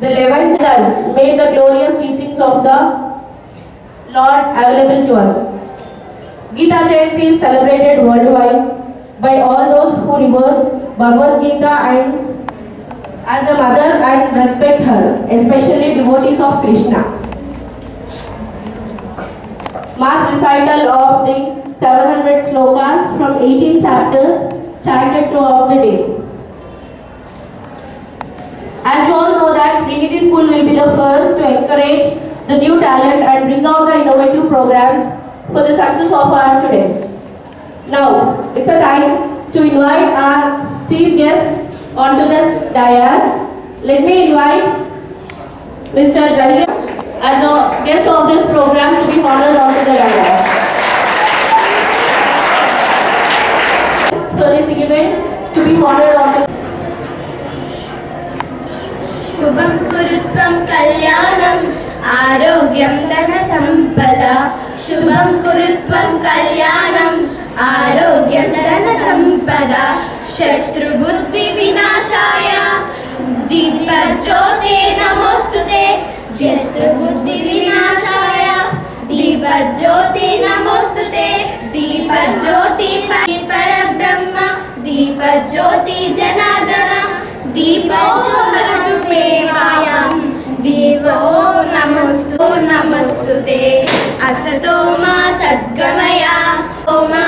The Levantines made the glorious teachings of the Lord available to us. Gita Jayanti is celebrated worldwide by all those who reverse Bhagavad Gita and as a mother and respect her, especially devotees of Krishna. Mass recital of the 700 slokas from 18 chapters chanted throughout the day. As you all Trinity School will be the first to encourage the new talent and bring out the innovative programs for the success of our students. Now, it's a time to invite our chief guest onto this dais. Let me invite Mr. Jadiga as a guest of this program to be honored onto the dais. For this event to be honored onto శుభం కురుత్వం కళ్యాణం ఆరోగ్యం ధన సంపద శుభం కురుత్వం కళ్యాణం ఆరోగ్య ధన సంపద శత్రుబుద్ధి వినాశాయ దీపజ్యోతి నమోస్తుతే శత్రుబుద్ధి వినాశాయ దీపజ్యోతి నమోస్తుతే దీపజ్యోతి పరబ్రహ్మ దీపజ్యోతి జనార్దన దీపో హరతు మే మాయాం నమస్తు అసతో మా సద్గమయ. ఓ మా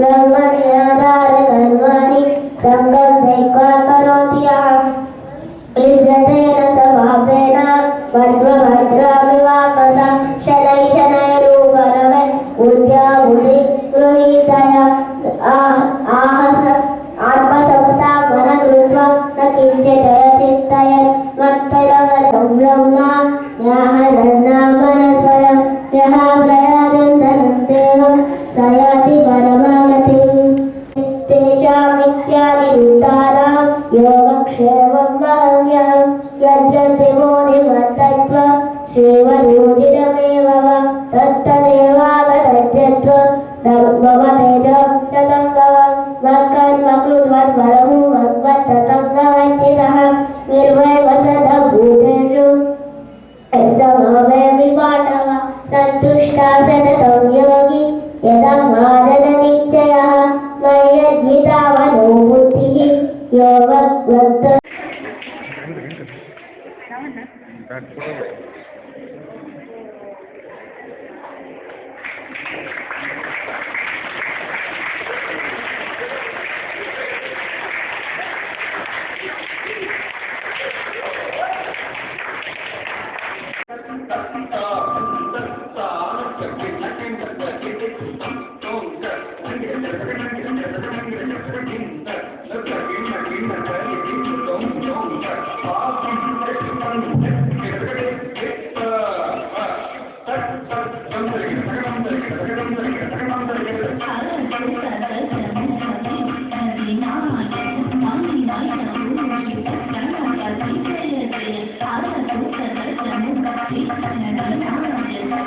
ब्रह्मण्याधार मम तेजोक्षतं भव मत्कर्म कृत्वद्वरमु मद्वत्ततं न वञ्चितः निर्भयव सदभूतेषु समवे पाण्डव सन्तुष्टा सततं योगी यदा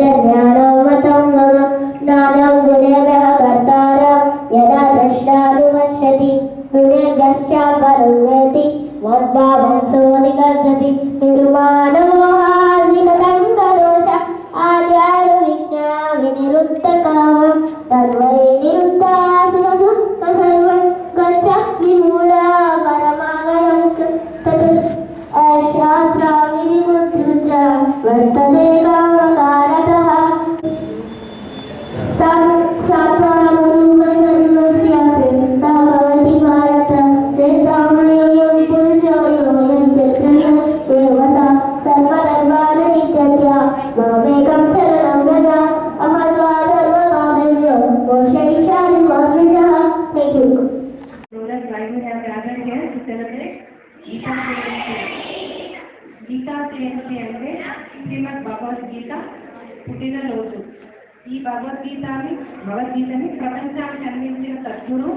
再见。ఈ భగవద్గీతని భగవద్గీతని ప్రపంచానికి అందించిన సద్గురు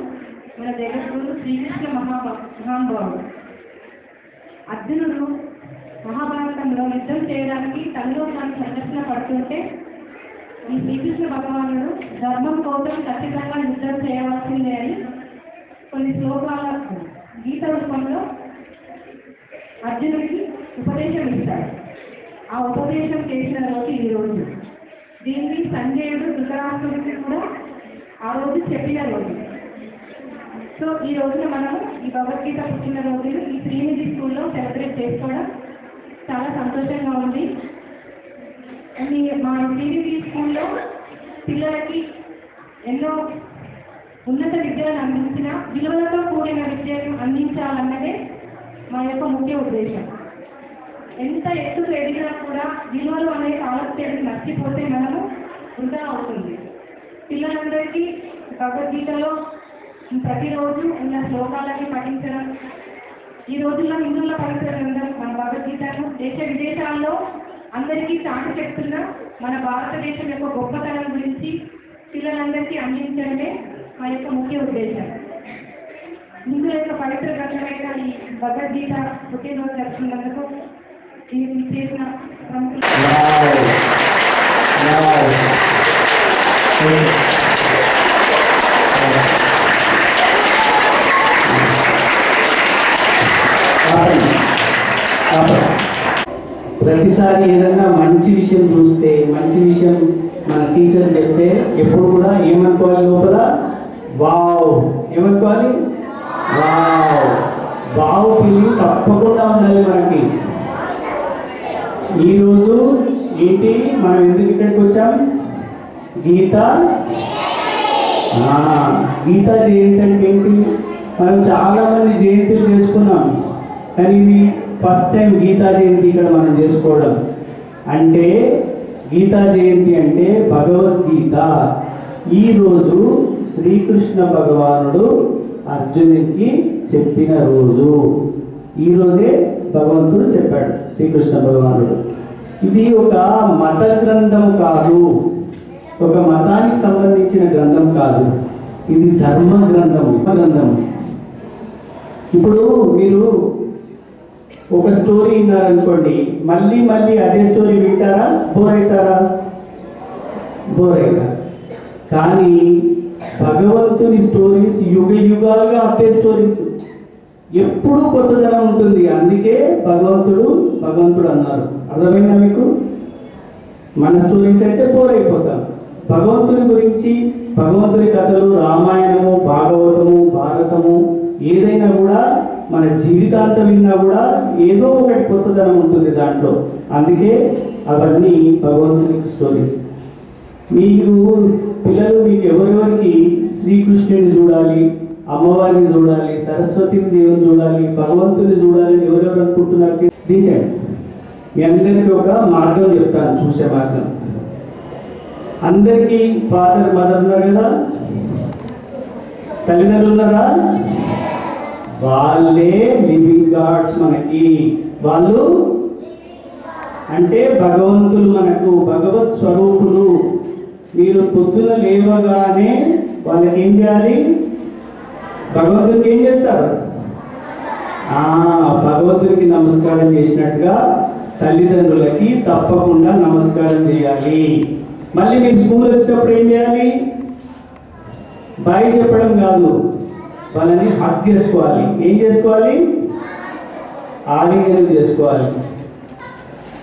మన జగద్గురు శ్రీకృష్ణ మహా మహానుభావుడు అర్జునుడు మహాభారతంలో యుద్ధం చేయడానికి తనలో తాను సంరక్షణ పడుతుంటే ఈ శ్రీకృష్ణ భగవానుడు ధర్మం కోసం ఖచ్చితంగా యుద్ధం చేయవలసిందే అని కొన్ని శ్లోకాల గీత రూపంలో అర్జునుడికి ఉపదేశం ఇస్తాడు. ఆ ఉపదేశం చేసిన రోజు ఈ రోజు. దీన్ని సంజయుడు ధృతరాష్ట్రుడికి కూడా ఆ రోజు చెప్పిన రోజు. సో ఈ రోజున మనము ఈ భగవద్గీత పుట్టిన రోజును ఈ శ్రీనిధి స్కూల్లో సెలబ్రేట్ చేసుకోవడం చాలా సంతోషంగా ఉంది. అండ్ మా శ్రీనిధి స్కూల్లో పిల్లలకి ఎన్నో ఉన్నత విద్యను అందించిన విలువలతో కూడిన విద్యను అందించాలన్నదే మా యొక్క ముఖ్య ఉద్దేశం. ఎంత ఎత్తుకు ఎదిగినా కూడా విలువలు అనే కాలక్షేపం మర్చిపోతే మనము వృధా అవుతుంది. పిల్లలందరికీ భగవద్గీతలో ప్రతిరోజు ఉన్న శ్లోకాలని పఠించడం ఈ రోజుల్లో హిందువుల పవిత్ర మన భగవద్గీతను దేశ విదేశాల్లో అందరికీ చాటు చెప్తున్న మన భారతదేశం యొక్క గొప్పతనం గురించి పిల్లలందరికీ అందించడమే మా యొక్క ముఖ్య ఉద్దేశం. హిందువుల యొక్క పవిత్ర గ్రంథమైన ఈ భగవద్గీత పుట్టినరోజు జరుపుకున్నందుకు ఇది చేసిన ప్రతిసారి ఏదైనా మంచి విషయం చూస్తే మంచి విషయం మన టీచర్ చెప్తే ఎప్పుడు కూడా ఏమనుకోవాలి లోపల? వావ్! ఏమనుకోవాలి వావ్ వావ్ ఫీలింగ్ తప్పకుండా ఉండాలి మనకి ఈరోజు ఏంటి? మనం ఎందుకు ఇక్కడికి వచ్చాం? గీత? గీత జయంతి అంటే ఏంటి? మనం చాలా మంది జయంతులు చేసుకున్నాం. కానీ ఇది ఫస్ట్ టైం గీతా జయంతి ఇక్కడ మనం చేసుకోవడం. అంటే గీతా జయంతి అంటే భగవద్గీత. ఈరోజు శ్రీకృష్ణ భగవానుడు అర్జునుడికి చెప్పిన రోజు. ఈరోజే భగవంతుడు చెప్పాడు శ్రీకృష్ణ భగవానుడు. ఇది ఒక మత గ్రంథం కాదు. ఒక మతానికి సంబంధించిన గ్రంథం కాదు. ఇది ధర్మ గ్రంథం గ్రంథం ఇప్పుడు మీరు ఒక స్టోరీ విన్నారనుకోండి. మళ్ళీ మళ్ళీ అదే స్టోరీ వింటారా? బోర్ అవుతారా? బోర్ అవుతారు. కానీ భగవంతుని స్టోరీస్ యుగ యుగాలుగా అప్డే స్టోరీస్. ఎప్పుడూ కొత్తదనం ఉంటుంది. అందుకే భగవంతుడు భగవంతుడు అన్నారు. అర్థమైందా మీకు? మన స్టోరీస్ అయితే బోర్ అయిపోతాం. భగవంతుని గురించి భగవంతుని కథలు రామాయణము భాగవతము భారతము ఏదైనా కూడా మన జీవితాంతం విన్నా కూడా ఏదో ఒకటి కొత్తదనం ఉంటుంది దాంట్లో. అందుకే అవన్నీ భగవంతుని స్టోరీస్ మీకు పిల్లలు మీకు ఎవరెవరికి శ్రీకృష్ణుని చూడాలి అమ్మవారిని చూడాలి సరస్వతిని దేవుని చూడాలి భగవంతుని చూడాలి ఎవరెవరు అనుకుంటున్నారు? దించండి మీ అందరికీ ఒక మార్గం చెప్తాను చూసే మార్గం. అందరికీ ఫాదర్ మదర్ ఉన్నారు కదా? తల్లిదండ్రులు ఉన్నారా? వాళ్ళే లివింగ్ గాడ్స్ మనకి. వాళ్ళు? అంటే భగవంతులు మనకు భగవత్ స్వరూపులు. మీరు పొద్దున లేవగానే వాళ్ళకి ఏం చేయాలి? భగవంతుడికి ఏం చేస్తారు? భగవంతుడికి నమస్కారం చేసినట్టుగా తల్లిదండ్రులకి తప్పకుండా నమస్కారం చేయాలి. మళ్ళీ మీరు స్కూల్ వచ్చినప్పుడు ఏం చేయాలి? బాయ్ చెప్పడం కాదు వాళ్ళని హక్ చేసుకోవాలి. ఏం చేసుకోవాలి? ఆలింగనం చేసుకోవాలి.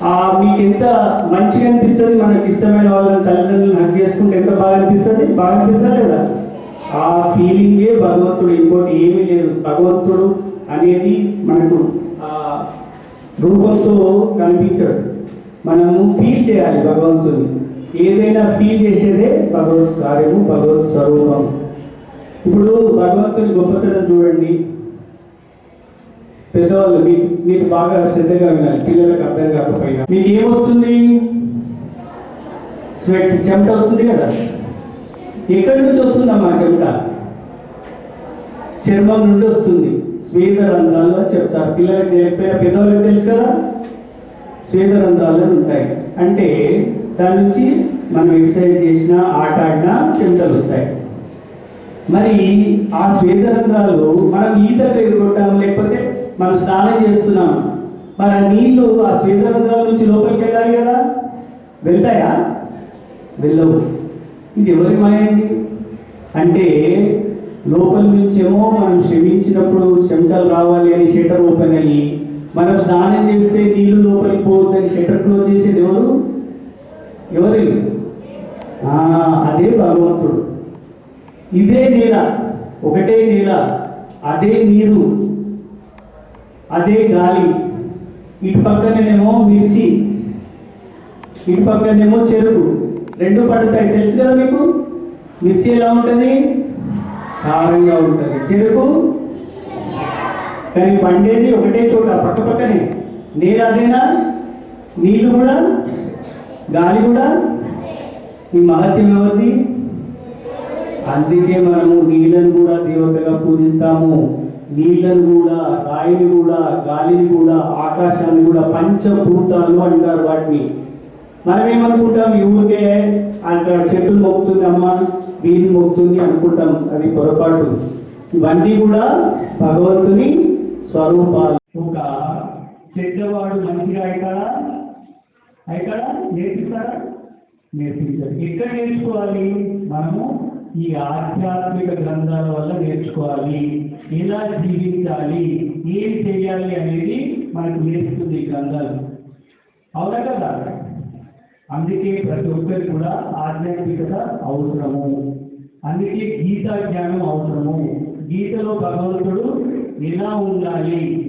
ఆ మీకు ఎంత మంచిగా అనిపిస్తుంది? మనకి ఇష్టమైన వాళ్ళని తల్లిదండ్రులను హక్ చేసుకుంటే ఎంత బాగా అనిపిస్తుంది? బాగా అనిపిస్తుంది లేదా? ఆ ఫీలింగే భగవంతుడు ఇంకోటి ఏమీ లేదు. భగవంతుడు అనేది మనకు రూపంతో కనిపించడు మనము ఫీల్ చేయాలి భగవంతుని. ఏదైనా ఫీల్ చేసేదే భగవత్ కార్యము భగవత్ స్వరూపం ఇప్పుడు భగవంతుని గొప్పతనం చూడండి. పెద్దవాళ్ళు మీకు మీకు బాగా శ్రద్ధగా వినాలి. పిల్లలకు అర్థం కాకపోయినా. మీకు ఏమొస్తుంది? స్వెట్ చెమట వస్తుంది కదా. ఎక్కడి నుంచి వస్తుందమ్మా చెమట? చర్మం నుండి వస్తుంది. స్వేద రంధ్రాలు చెప్తారు. పిల్లలకు తెలియకపోయినా పెద్దవాళ్ళకి తెలుసు కదా? స్వేద రంధ్రాలు ఉంటాయి. అంటే దాని నుంచి మనం ఎక్సర్సైజ్ చేసినా ఆట ఆడినా చెమటలు వస్తాయి. మరి ఆ స్వేద రంధ్రాలు మనం ఈత కొట్టాము లేకపోతే మనం స్నానం చేస్తున్నాం మరి ఆ నీళ్ళు ఆ స్వేద రంధ్రాల నుంచి లోపలికి వెళ్ళాలి కదా? వెళ్తాయా? వెళ్ళవు. ఇది ఎవరి మాయండి? అంటే లోపల నుంచేమో మనం క్షమించినప్పుడు చెమటలు రావాలి అని షటర్ ఓపెన్ అయ్యి మనం స్నానం చేస్తే నీళ్ళు లోపలికి పోవద్దని షటర్ క్లోజ్ చేసేది ఎవరు? ఎవరు? అదే భగవంతుడు. ఇదే నేల ఒకటే నేల అదే నీరు అదే గాలి. ఇటు పక్కనేమో మిర్చి ఇటు పక్కనేమో చెరుకు. రెండు పడతాయి. తెలుసు కదా మీకు? మిర్చి ఎలా ఉంటుంది? కారంగా ఉంటుంది. చెరుకు? కానీ పండేది ఒకటే చోట పక్క పక్కనే. నీరు అదేనా? నీళ్ళు కూడా? గాలి కూడా? ఈ మహత్యం ఎవరిది? అందుకే మనము నీళ్ళను కూడా దేవతగా పూజిస్తాము. నీళ్ళను కూడా రాయిని కూడా గాలిని కూడా ఆకాశాన్ని కూడా పంచభూతాలు అంటారు వాటిని. మనం ఏమనుకుంటాం ఈ ఊరికే అక్కడ చెట్లు మొక్కుతుంది అమ్మ వీధి మొక్కుతుంది అనుకుంటాం. అది పొరపాటు. ఇవన్నీ కూడా భగవంతుని స్వరూపాలు. ఒక చెడ్డవాడు మంచిగా అవుతాడా అవుతాడా నేర్పిస్తాడా? నేర్పించాలి ఎక్కడ నేర్చుకోవాలి? మనము ఈ ఆధ్యాత్మిక గ్రంథాల వల్ల నేర్చుకోవాలి. ఎలా జీవించాలి? ఏం చేయాలి అనేది మనకు నేర్చుకుంది ఈ గ్రంథాలు. అవునా కదా? అందుకే ప్రతి ఒక్కరు కూడా ఆధ్యాత్మికత అవసరము. అందుకే గీతా జ్ఞానం అవసరము. గీతలో భగవంతుడు ఎలా ఉండాలి?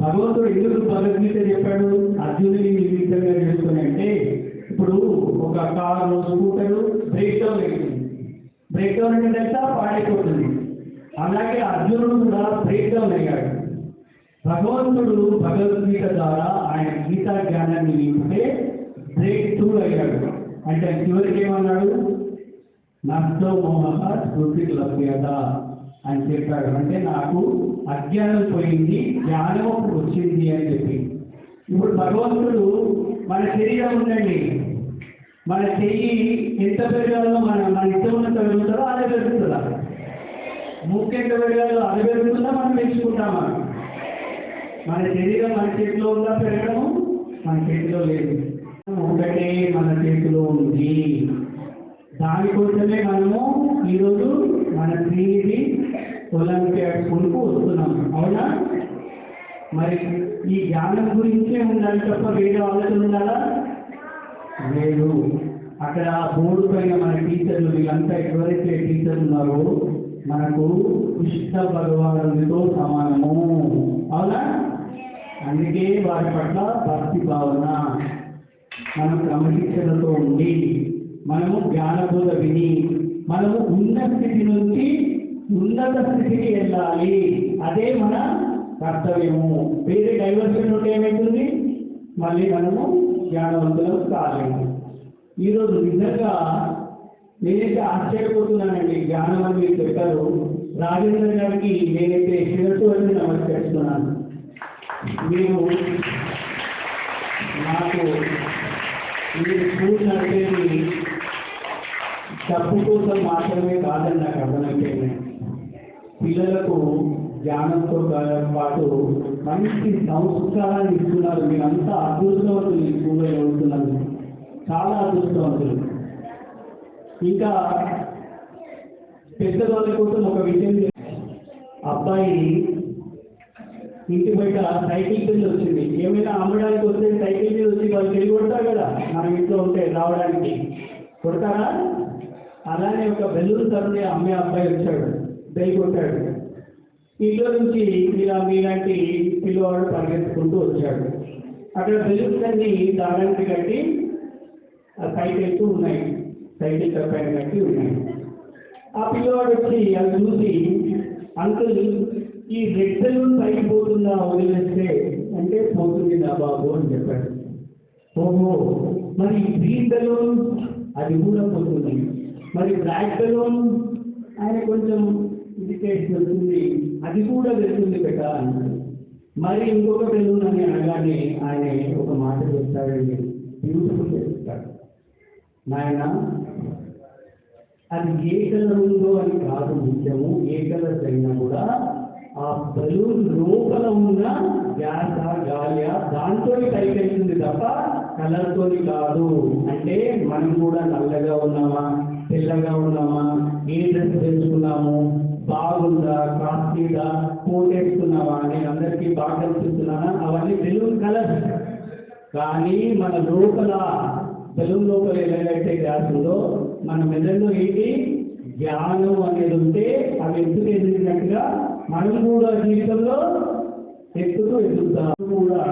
భగవంతుడు ఎందుకు భగవద్గీత చెప్పాడు? అర్జునుని నిమిత్తంగా చేసుకుని అంటే ఇప్పుడు ఒక కారు స్కూటరు బ్రేక్ డౌన్ అవుతుంది బ్రేక్ డౌన్ అంటే పాడైపోతుంది. అలాగే అర్జునుడు కూడా బ్రేక్ డౌన్ అయ్యాడు. భగవంతుడు భగవద్గీత ద్వారా ఆయన గీతా జ్ఞానాన్ని నింపితే బ్రేక్ త్రూ అయ్యాడు. అంటే చివరికి ఏమన్నాడు? నష్టో మోహ స్మృతి లభ్యత అని చెప్పాడు. అంటే నాకు అజ్ఞానం పోయింది జ్ఞానం వచ్చింది అని చెప్పి. ఇప్పుడు భగవంతుడు మన శరీరం ఉందండి. మన చెయ్యి ఎంత పెరగాలో మన మన ఇష్టం ఉన్నంత పెరుగుతుందో అదే పెరుగుతుందా? ముక్కు ఎంత పెరగాలో అది పెరుగుతుందా మనం పెంచుకుంటామా మన శరీరం మన చేతిలో ఉందా పెరగడము? మన చేతిలో లేదు. ఒకటే మన చేతిలో ఉంది. దానికోసమే మనము ఈరోజు మన శ్రీనిధి ఒలింపియాడ్ స్కూల్కు వస్తున్నాం. అవునా? మరి ఈ జ్ఞానం గురించే ఉండాలి తప్ప వేరే ఆలోచన ఉండాలా? లేదు. అక్కడ బోర్డు పైన మన టీచర్లు వీళ్ళంతా ఎవరైతే టీచర్లు ఉన్నారో మనకు కృష్ణ భగవానుడితో సమానము. అవునా? అందుకే వారి పట్ల భక్తి భావన. మన క్రమశిక్షణతో ఉండి మనము జ్ఞానబోధ విని మనము ఉన్న స్థితి నుంచి ఉన్నత స్థితికి వెళ్ళాలి. అదే మన కర్తవ్యము. వేరే డైవర్షన్ ఉంటే ఏమవుతుంది మళ్ళీ మనము జ్ఞానవంతులం కాలేము. ఈరోజు నిజంగా నేనైతే ఆశ్చర్యపోతున్నానండి. జ్ఞానం అని మీరు చెప్పారు. రాజేంద్ర గారికి నేనైతే శిరస్సు అని నమస్కరిస్తున్నాను. మీరు నాకు ఇది స్కూల్ నడిపేది తప్పు కోసం మాత్రమే కాదని నాకు అర్థమైపోయింది. పిల్లలకు జ్ఞానంతో పాటు మంచి సంస్కారాన్ని ఇస్తున్నారు. మీరంతా అదృష్టవంతులు ఈ స్కూల్లో చదువుతున్నారు. చాలా అదృష్టవంతులు. ఇంకా పెద్దవాళ్ళ కోసం ఒక విషయం అబ్బాయి ఇంటి బయట సైకిల్ బిల్ వచ్చింది. ఏమైనా అమ్మడానికి వస్తే సైకిల్ మీద వచ్చి వాళ్ళు తిరిగి కొడతారు కదా మన ఇంట్లో ఉంటే రావడానికి. కొడతారా? అలానే ఒక బెల్లూరు తరుణి అమ్మే అబ్బాయి వచ్చాడు బెల్ కొట్టాడు. ఇంట్లో నుంచి ఇలా మీలాంటి పిల్లవాడు పరిగెత్తుకుంటూ వచ్చాడు. అక్కడ బెలూన్స్ అన్ని దారానికి కట్టి ఆ ఉన్నాయి. సైకిల్ పైన కట్టి ఉన్నాయి. ఆ పిల్లవాడు వచ్చి అది చూసి అంకుల్ ఈ రెడ్ బెలూన్ పైకి వదిలేస్తే అంటే పోతుంది నా బాబు అని చెప్పాడు. ఓహో మరి గ్రీన్ బెలూన్ అది కూడా పోతుంది. మరి బ్లాక్ బెలూన్ ఆయన కొంచెం ఇండికేషన్ వెళ్తుంది అది కూడా వెళ్తుంది బెట అన్నాడు. మరి ఇంకొక బెలూన్ అని అనగానే ఆయన ఒక మాట చెప్తాడండి. బ్యూటిఫుల్ చెప్తాడు. నాయన అది ఏ కలర్ ఉందో అని కాదు ముఖ్యము ఏ కలర్ అయినా కూడా ఆ బలూన్ లోపల ఉన్న గ్యాస్ గాలి దాంతో టైట్ అవుతుంది తప్ప కలర్తో కాదు. అంటే మనం కూడా నల్లగా ఉన్నామా తెల్లగా ఉన్నామా ఏ డ్రెస్ తెలుసుకున్నాము బాగుందా కాస్ట్లీగా కోటేసుకున్నావా నేను అందరికీ బాగా కనిపిస్తున్నానా అవన్నీ బెలూన్ కలర్ కానీ మన లోపల బెలూన్ లోపల ఎలాగైతే గ్యాస్ ఉందో మన మెదడులో ఏంటి జ్ఞానం అనేది ఉంటే అవి ఎందుకు ఎదిగినట్టుగా మనం కూడా జీవితంలో ఎక్కుతూ ఎదుగుతాం. కూడా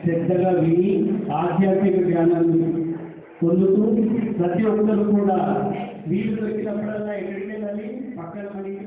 శ్రద్ధగా విని ఆధ్యాత్మిక జ్ఞానాన్ని పొందుతూ ప్రతి ఒక్కరు కూడా వీలు దొరికినప్పుడల్లా ఎక్కడికి వెళ్ళాలి పక్కన మనకి